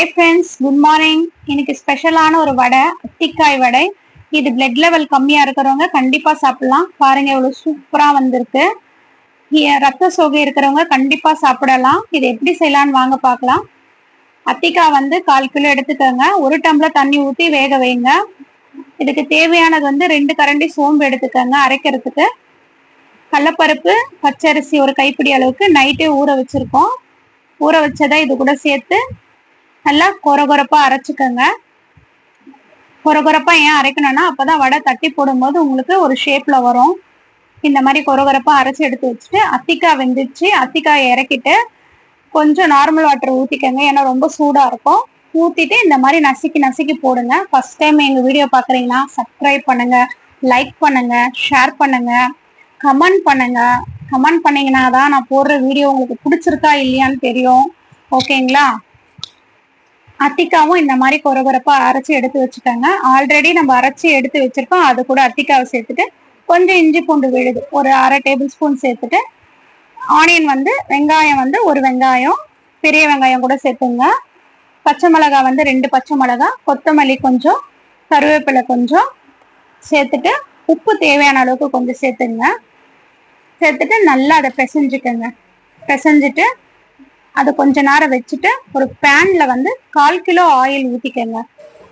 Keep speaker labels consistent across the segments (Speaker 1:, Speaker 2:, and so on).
Speaker 1: Hey friends good morning இன்னைக்கு ஸ்பெஷலான ஒரு வடை அத்திக்காய் வடை. இது பிளட் லெவல் கம்மியா இருக்கிறவங்க கண்டிப்பா சாப்பிடலாம். பாருங்க எவ்வளவு சூப்பரா வந்திருக்கு. ரத்த சோகை இருக்கிறவங்க கண்டிப்பா சாப்பிடலாம். இது எப்படி செய்யலாம்னு வாங்க பார்க்கலாம். அத்திக்காய் வந்து கால் கிலோ எடுத்துக்கோங்க. ஒரு டம்ளர் தண்ணி ஊற்றி வேக வைங்க. இதுக்கு தேவையானது வந்து ரெண்டு கரண்டி சோம்பு எடுத்துக்கோங்க அரைக்கிறதுக்கு. கடலப்பருப்பு பச்சரிசி ஒரு கைப்பிடி அளவுக்கு நைட்டே ஊற வச்சிருக்கோம். ஊற வச்சதை இது கூட சேர்த்து நல்லா கொரகொரப்பா அரைச்சுக்கோங்க. கொரகொரப்பா ஏன் அரைக்கணும்னா அப்பதான் வடை தட்டி போடும்போது உங்களுக்கு ஒரு ஷேப்ல வரும். இந்த மாதிரி கொரகொரப்பா அரைச்சு எடுத்து வச்சுட்டு அத்திக்காய் வெந்துச்சு அத்திக்காய் இறக்கிட்டு கொஞ்சம் நார்மல் வாட்டர் ஊத்திக்கோங்க. ஏன்னா ரொம்ப சூடா இருக்கும். ஊத்திட்டு இந்த மாதிரி நசுக்கி நசுக்கி போடுங்க. ஃபர்ஸ்ட் டைம் எங்க வீடியோ பாக்குறீங்கன்னா சப்ஸ்கிரைப் பண்ணுங்க லைக் பண்ணுங்க ஷேர் பண்ணுங்க கமெண்ட் பண்ணுங்க. கமெண்ட் பண்ணீங்கன்னா தான் நான் போடுற வீடியோ உங்களுக்கு பிடிச்சிருக்கா இல்லையான்னு தெரியும். ஓகேங்களா அத்திக்காவும் இந்த மாதிரி கொரகொரப்பா அரைச்சி எடுத்து வச்சுக்கோங்க ஆல்ரெடி நம்ம அரைச்சி எடுத்து வச்சிருக்கோம். அது கூட அத்திக்காவை சேர்த்துட்டு கொஞ்சம் இஞ்சி பூண்டு விழுது. ஒரு அரை டேபிள் ஸ்பூன் சேர்த்துட்டு ஆனியன் வந்து வெங்காயம் வந்து ஒரு வெங்காயம் பெரிய வெங்காயம் கூட சேர்த்துங்க. பச்சை மிளகா வந்து ரெண்டு பச்சை மிளகா கொத்தமல்லி கொஞ்சம் கருவேப்பிலை கொஞ்சம் சேர்த்துட்டு உப்பு தேவையான அளவுக்கு கொஞ்சம் சேர்த்துங்க. சேர்த்துட்டு நல்லா அதை பிசைஞ்சுக்கோங்க. பிசைஞ்சிட்டு அதை கொஞ்ச நேரம் வச்சுட்டு ஒரு பேன்ல வந்து கால் கிலோ ஆயில் ஊத்திக்கோங்க.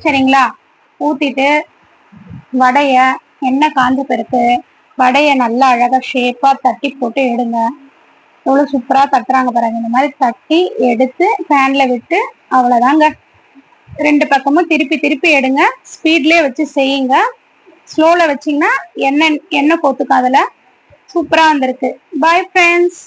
Speaker 1: சரிங்களா? ஊத்திட்டு வடைய எண்ணெய் காஞ்ச பிறகு வடைய நல்லா அழகா ஷேப்பா தட்டி போட்டு எடுங்க. எவ்வளோ சூப்பரா தட்டுறாங்க பாருங்க. இந்த மாதிரி தட்டி எடுத்து பேன்ல விட்டு அவ்வளோதாங்க ரெண்டு பக்கமும் திருப்பி திருப்பி எடுங்க. ஸ்பீட்லயே வச்சு செய்யுங்க. ஸ்லோல வச்சீங்கன்னா எண்ணெய் எண்ணெய் கோத்துக்கும் அதில். சூப்பராக வந்திருக்கு. Bye friends